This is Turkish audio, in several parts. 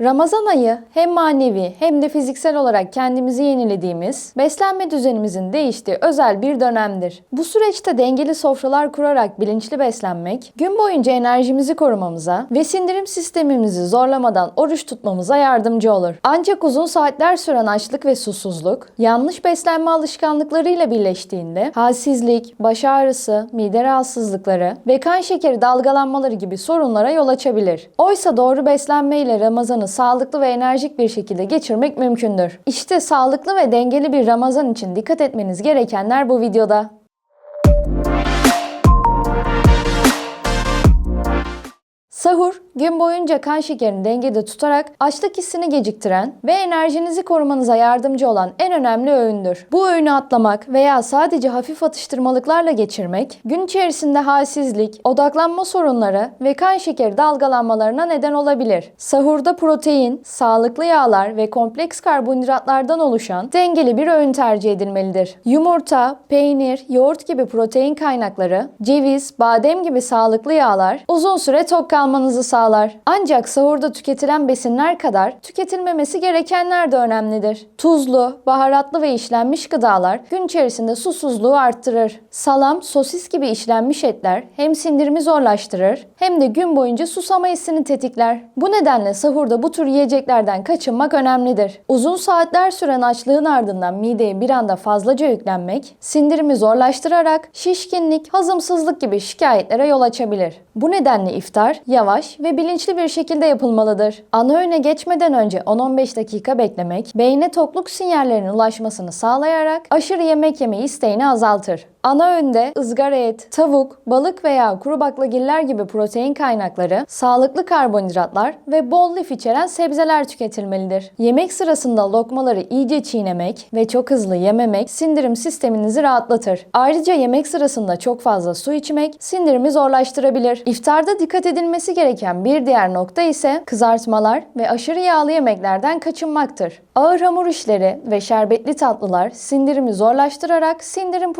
Ramazan ayı hem manevi hem de fiziksel olarak kendimizi yenilediğimiz, beslenme düzenimizin değiştiği özel bir dönemdir. Bu süreçte dengeli sofralar kurarak bilinçli beslenmek, gün boyunca enerjimizi korumamıza ve sindirim sistemimizi zorlamadan oruç tutmamıza yardımcı olur. Ancak uzun saatler süren açlık ve susuzluk, yanlış beslenme alışkanlıklarıyla birleştiğinde halsizlik, baş ağrısı, mide rahatsızlıkları ve kan şekeri dalgalanmaları gibi sorunlara yol açabilir. Oysa doğru beslenmeyle Ramazan'ı sağlıklı ve enerjik bir şekilde geçirmek mümkündür. İşte sağlıklı ve dengeli bir Ramazan için dikkat etmeniz gerekenler bu videoda. Sahur, gün boyunca kan şekerini dengede tutarak açlık hissini geciktiren ve enerjinizi korumanıza yardımcı olan en önemli öğündür. Bu öğünü atlamak veya sadece hafif atıştırmalıklarla geçirmek, gün içerisinde halsizlik, odaklanma sorunları ve kan şekeri dalgalanmalarına neden olabilir. Sahurda protein, sağlıklı yağlar ve kompleks karbonhidratlardan oluşan dengeli bir öğün tercih edilmelidir. Yumurta, peynir, yoğurt gibi protein kaynakları, ceviz, badem gibi sağlıklı yağlar uzun süre tok kalmanızı sağlar. Ancak sahurda tüketilen besinler kadar tüketilmemesi gerekenler de önemlidir. Tuzlu, baharatlı ve işlenmiş gıdalar gün içerisinde susuzluğu arttırır. Salam, sosis gibi işlenmiş etler hem sindirimi zorlaştırır hem de gün boyunca susama hissini tetikler. Bu nedenle sahurda bu tür yiyeceklerden kaçınmak önemlidir. Uzun saatler süren açlığın ardından mideye bir anda fazlaca yüklenmek, sindirimi zorlaştırarak şişkinlik, hazımsızlık gibi şikayetlere yol açabilir. Bu nedenle iftar yavaş ve bilinçli bir şekilde yapılmalıdır. Ana öğüne geçmeden önce 10-15 dakika beklemek, beyne tokluk sinyallerinin ulaşmasını sağlayarak aşırı yemek yeme isteğini azaltır. Ana öğünde ızgara et, tavuk, balık veya kuru baklagiller gibi protein kaynakları, sağlıklı karbonhidratlar ve bol lif içeren sebzeler tüketilmelidir. Yemek sırasında lokmaları iyice çiğnemek ve çok hızlı yememek sindirim sisteminizi rahatlatır. Ayrıca yemek sırasında çok fazla su içmek sindirimi zorlaştırabilir. İftarda dikkat edilmesi gereken bir diğer nokta ise kızartmalar ve aşırı yağlı yemeklerden kaçınmaktır. Ağır hamur işleri ve şerbetli tatlılar sindirimi zorlaştırarak sindirim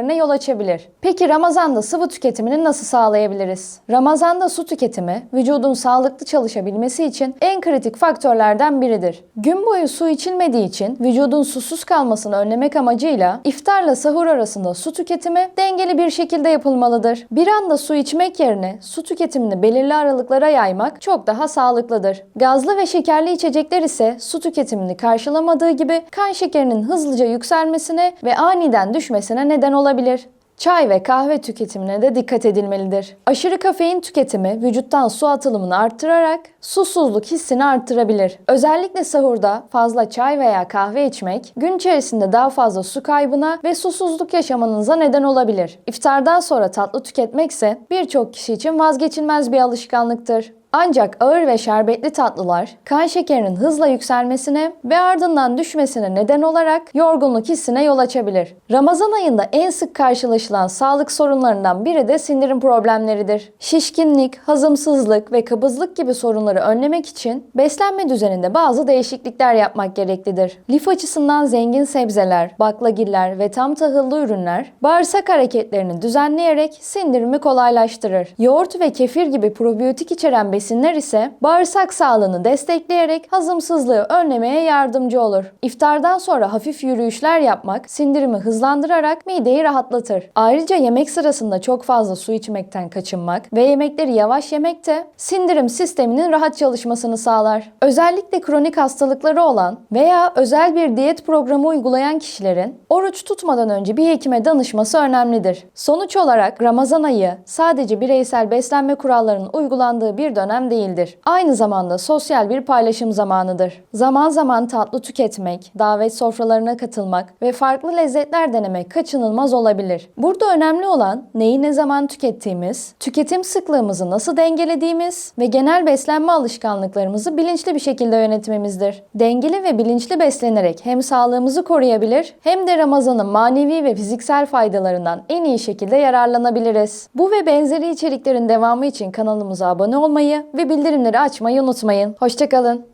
problemlerine yol açabilir. Peki Ramazan'da sıvı tüketimini nasıl sağlayabiliriz? Ramazan'da su tüketimi vücudun sağlıklı çalışabilmesi için en kritik faktörlerden biridir. Gün boyu su içilmediği için vücudun susuz kalmasını önlemek amacıyla iftarla sahur arasında su tüketimi dengeli bir şekilde yapılmalıdır. Bir anda su içmek yerine su tüketimini belirli aralıklara yaymak çok daha sağlıklıdır. Gazlı ve şekerli içecekler ise su tüketimini karşılamadığı gibi kan şekerinin hızlıca yükselmesine ve aniden düşmesine neden olabilir. Çay ve kahve tüketimine de dikkat edilmelidir. Aşırı kafein tüketimi vücuttan su atılımını arttırarak susuzluk hissini arttırabilir. Özellikle sahurda fazla çay veya kahve içmek gün içerisinde daha fazla su kaybına ve susuzluk yaşamanıza neden olabilir. İftardan sonra tatlı tüketmek ise birçok kişi için vazgeçilmez bir alışkanlıktır. Ancak ağır ve şerbetli tatlılar kan şekerinin hızla yükselmesine ve ardından düşmesine neden olarak yorgunluk hissine yol açabilir. Ramazan ayında en sık karşılaşılan sağlık sorunlarından biri de sindirim problemleridir. Şişkinlik, hazımsızlık ve kabızlık gibi sorunları önlemek için beslenme düzeninde bazı değişiklikler yapmak gereklidir. Lif açısından zengin sebzeler, baklagiller ve tam tahıllı ürünler bağırsak hareketlerini düzenleyerek sindirimi kolaylaştırır. Yoğurt ve kefir gibi probiyotik içeren besinler ise bağırsak sağlığını destekleyerek hazımsızlığı önlemeye yardımcı olur. İftardan sonra hafif yürüyüşler yapmak sindirimi hızlandırarak mideyi rahatlatır. Ayrıca yemek sırasında çok fazla su içmekten kaçınmak ve yemekleri yavaş yemek de sindirim sisteminin rahat çalışmasını sağlar. Özellikle kronik hastalıkları olan veya özel bir diyet programı uygulayan kişilerin oruç tutmadan önce bir hekime danışması önemlidir. Sonuç olarak Ramazan ayı sadece bireysel beslenme kurallarının uygulandığı bir dönem değildir. Aynı zamanda sosyal bir paylaşım zamanıdır. Zaman zaman tatlı tüketmek, davet sofralarına katılmak ve farklı lezzetler denemek kaçınılmaz olabilir. Burada önemli olan neyi ne zaman tükettiğimiz, tüketim sıklığımızı nasıl dengelediğimiz ve genel beslenme alışkanlıklarımızı bilinçli bir şekilde yönetmemizdir. Dengeli ve bilinçli beslenerek hem sağlığımızı koruyabilir hem de Ramazan'ın manevi ve fiziksel faydalarından en iyi şekilde yararlanabiliriz. Bu ve benzeri içeriklerin devamı için kanalımıza abone olmayı ve bildirimleri açmayı unutmayın. Hoşçakalın.